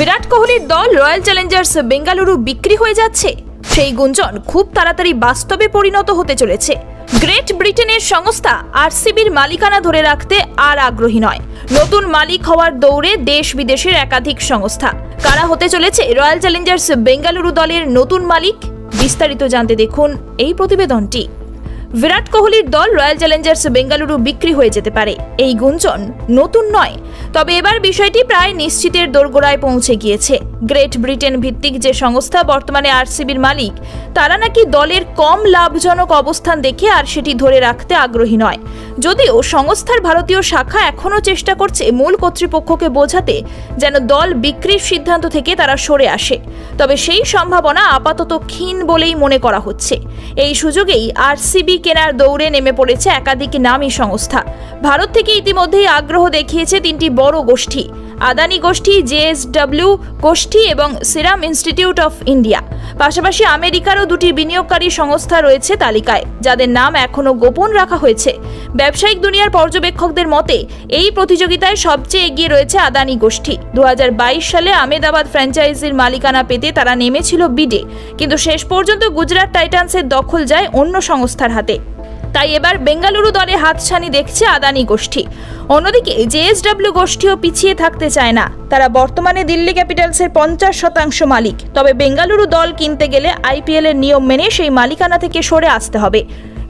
বিরাট কোহলির দল royal Challengers Bengaluru বিক্রি হয়ে যাচ্ছে। সেই গুঞ্জন খুব তাড়াতাড়ি বাস্তবে পরিণত হতে চলেছে। গ্রেট ব্রিটেনের সংস্থা আরসিবির মালিকানা ধরে রাখতে আর আগ্রহী নয়। নতুন মালিক হওয়ার দৌড়ে দেশ বিদেশের একাধিক সংস্থা। কারা হতে চলেছে রয়্যাল চ্যালেঞ্জার্স বেঙ্গালুরু দলের নতুন মালিক? বিস্তারিত জানতে দেখুন এই প্রতিবেদনটি। বিরাট কোহলির দল রয়্যাল চ্যালেঞ্জার্স বেঙ্গালুরু বিক্রি হয়ে যেতে পারে। এই গুঞ্জন নতুন নয়। তবে এবার বিষয়টি প্রায় নিশ্চিতের দোরগোড়ায় পৌঁছে গিয়েছে। গ্রেট ব্রিটেন ভিত্তিক যে সংস্থা বর্তমানে আরসিবির মালিক, তারা নাকি দলের কম লাভজনক অবস্থান দেখে আর সেটি ধরে রাখতে আগ্রহী নয়। যদিও সংস্থার ভারতীয় শাখা এখনও চেষ্টা করছে মূল কর্তৃপক্ষকে বোঝাতে যেন দল বিক্রির সিদ্ধান্ত থেকে তারা সরে আসে। তবে সেই সম্ভাবনা আপাতত ক্ষীণ বলেই মনে করা হচ্ছে। এই সুযোগেই আরসিবি কেনার দৌড়ে নেমে পড়েছে একাধিক নামী সংস্থা। ভারত থেকে ইতিমধ্যেই আগ্রহ দেখিয়েছে তিনটি বড় গোষ্ঠী, আদানি গোষ্ঠী জেএসডব্লিউ গোষ্ঠী এবং সিরাম ইনস্টিটিউট অফ ইন্ডিয়া। পাশাপাশি আমেরিকারও দুটি বিনিয়োগকারী সংস্থা রয়েছে তালিকায়, যাদের নাম এখনও গোপন রাখা হয়েছে। ব্যবসায়িক দুনিয়ার পর্যবেক্ষকদের মতে, এই প্রতিযোগিতায় সবচেয়ে এগিয়ে রয়েছে আদানি গোষ্ঠী। দু হাজার বাইশ সালে আমেদাবাদ ফ্র্যাঞ্চাইজির মালিকানা পেতে তারা নেমেছিল বিডে, কিন্তু শেষ পর্যন্ত গুজরাট টাইটান্সের দখল যায় অন্য সংস্থার হাতে। তাই এবার বেঙ্গালুরু দলে হাতছানি দেখছে আদানি গোষ্ঠী। অন্যদিকে জেএসডব্লিউ গোষ্ঠীও পিছিয়ে থাকতে চায় না। তারা বর্তমানে দিল্লি ক্যাপিটালসের পঞ্চাশ শতাংশ মালিক। তবে বেঙ্গালুরু দল কিনতে গেলে আইপিএল এর নিয়ম মেনে সেই মালিকানা থেকে সরে আসতে হবে।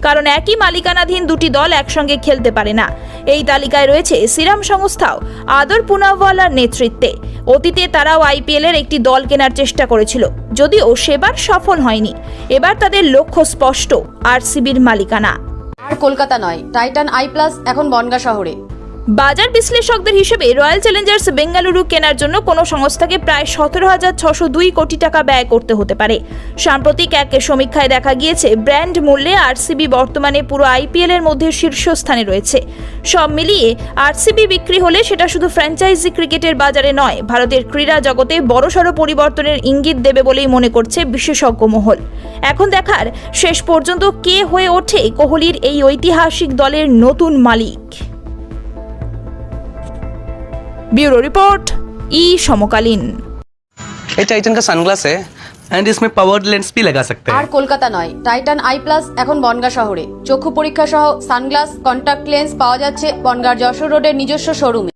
কারণ একই মালিকানাধীন দুটি দল একসঙ্গে খেলতে পারে না। এই তালিকায় রয়েছে সিরাম সংস্থাও, আদর পুনাওয়ালার নেতৃত্বে। অতীতে তারাও আইপিএল এর একটি দল কেনার চেষ্টা করেছিল, যদিও সেবার সফল হয়নি। এবার তাদের লক্ষ্য স্পষ্ট, আরসিবির মালিকানা। আর কলকাতা নয়, টাইটান আই প্লাস এখন বনগা শহরে। বাজার বিশ্লেষকদের হিসেবে রয়্যাল চ্যালেঞ্জার্স বেঙ্গালুরু কেনার জন্য কোনো সংস্থাকে প্রায় সতেরো হাজার ছশো দুই কোটি টাকা ব্যয় করতে হতে পারে। সাম্প্রতিক এক সমীক্ষায় দেখা গিয়েছে, ব্র্যান্ড মূল্যে আরসিবি বর্তমানে পুরো আইপিএল এর মধ্যে শীর্ষস্থানে রয়েছে। সব মিলিয়ে আরসিবি বিক্রি হলে সেটা শুধু ফ্র্যাঞ্চাইজি ক্রিকেটের বাজারে নয়, ভারতের ক্রীড়া জগতে বড়সড় পরিবর্তনের ইঙ্গিত দেবে বলেই মনে করছে বিশেষজ্ঞ মহল। এখন দেখার শেষ পর্যন্ত কে হয়ে ওঠে কোহলির এই ঐতিহাসিক দলের নতুন মালিক। ब्यूरो रिपोर्ट ई समकालीन ये टाइटन का सनग्लास है एंड इसमें पावर्ड लेंस भी लगा सकते আর हैं কলকাতা নয় টাইটান আই প্লাস এখন বনগা শহরে চক্ষু পরীক্ষা সহ সানগ্লাস কন্টাক্ট লেন্স পাওয়া যাচ্ছে বনগার যশোর রোডের নিজস্ব শোরুমে